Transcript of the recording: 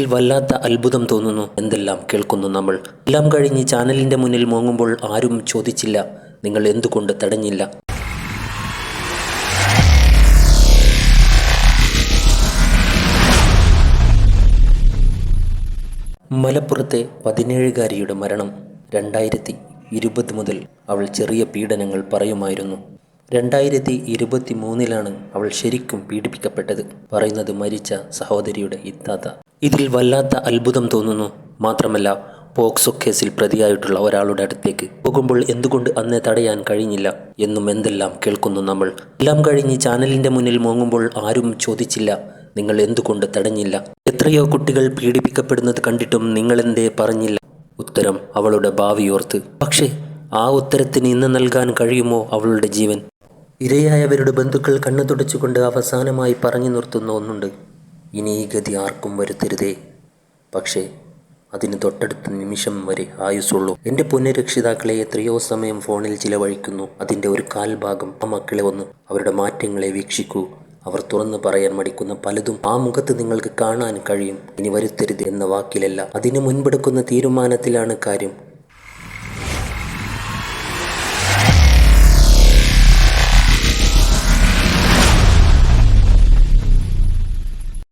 ഇതിൽ വല്ലാത്ത അത്ഭുതം തോന്നുന്നു. എന്തെല്ലാം കേൾക്കുന്നു നമ്മൾ? എല്ലാം കഴിഞ്ഞ് ചാനലിന്റെ മുന്നിൽ മോങ്ങുമ്പോൾ ആരും ചോദിച്ചില്ല. നിങ്ങൾ എന്തുകൊണ്ട് തടഞ്ഞില്ല? മലപ്പുറത്തെ പതിനേഴുകാരിയുടെ മരണം രണ്ടായിരത്തി ഇരുപത് മുതൽ അവൾ ചെറിയ പീഡനങ്ങൾ പറയുമായിരുന്നു. രണ്ടായിരത്തി ഇരുപത്തി മൂന്നിലാണ് അവൾ ശരിക്കും പീഡിപ്പിക്കപ്പെട്ടത് പറയുന്നത് മരിച്ച സഹോദരിയുടെ ഇത്താത്ത. ഇതിൽ വല്ലാത്ത അത്ഭുതം തോന്നുന്നു. മാത്രമല്ല പോക്സോ കേസിൽ പ്രതിയായിട്ടുള്ള ഒരാളുടെ അടുത്തേക്ക് പോകുമ്പോൾ എന്തുകൊണ്ട് അന്ന് തടയാൻ കഴിഞ്ഞില്ല എന്നും എന്തെല്ലാം കേൾക്കുന്നു നമ്മൾ. എല്ലാം കഴിഞ്ഞ് ചാനലിന്റെ മുന്നിൽ മോങ്ങുമ്പോൾ ആരും ചോദിച്ചില്ല നിങ്ങൾ എന്തുകൊണ്ട് തടഞ്ഞില്ല? എത്രയോ കുട്ടികൾ പീഡിപ്പിക്കപ്പെടുന്നത് കണ്ടിട്ടും നിങ്ങളെന്തേ പറഞ്ഞില്ല? ഉത്തരം അവളുടെ ഭാവിയോർത്ത് പക്ഷേ ആ ഉത്തരത്തിന് ഇന്ന് നൽകാൻ കഴിയുമോ അവളുടെ ജീവൻ? ഇരയായവരുടെ ബന്ധുക്കൾ കണ്ണു തുടച്ചുകൊണ്ട് അവസാനമായി പറഞ്ഞു നിർത്തുന്ന ഒന്നുണ്ട്. ഇനി ഈ ഗതി ആർക്കും വരുത്തരുതേ. പക്ഷേ അതിന് തൊട്ടടുത്ത നിമിഷം വരെ ആയുസുള്ളൂ എന്റെ പുനരക്ഷിതാക്കളെ എത്രയോ സമയം ഫോണിൽ ചിലവഴിക്കുന്നു. അതിന്റെ ഒരു കാൽഭാഗം ആ മക്കളെ ഒന്ന് അവരുടെ മാറ്റങ്ങളെ വീക്ഷിക്കൂ. അവർ തുറന്നു പറയാൻ മടിക്കുന്ന പലതും ആ മുഖത്ത് നിങ്ങൾക്ക് കാണാൻ കഴിയും. ഇനി വരുത്തരുത് എന്ന വാക്കിലല്ല. അതിന് മുൻപെടുക്കുന്ന തീരുമാനത്തിലാണ് കാര്യം.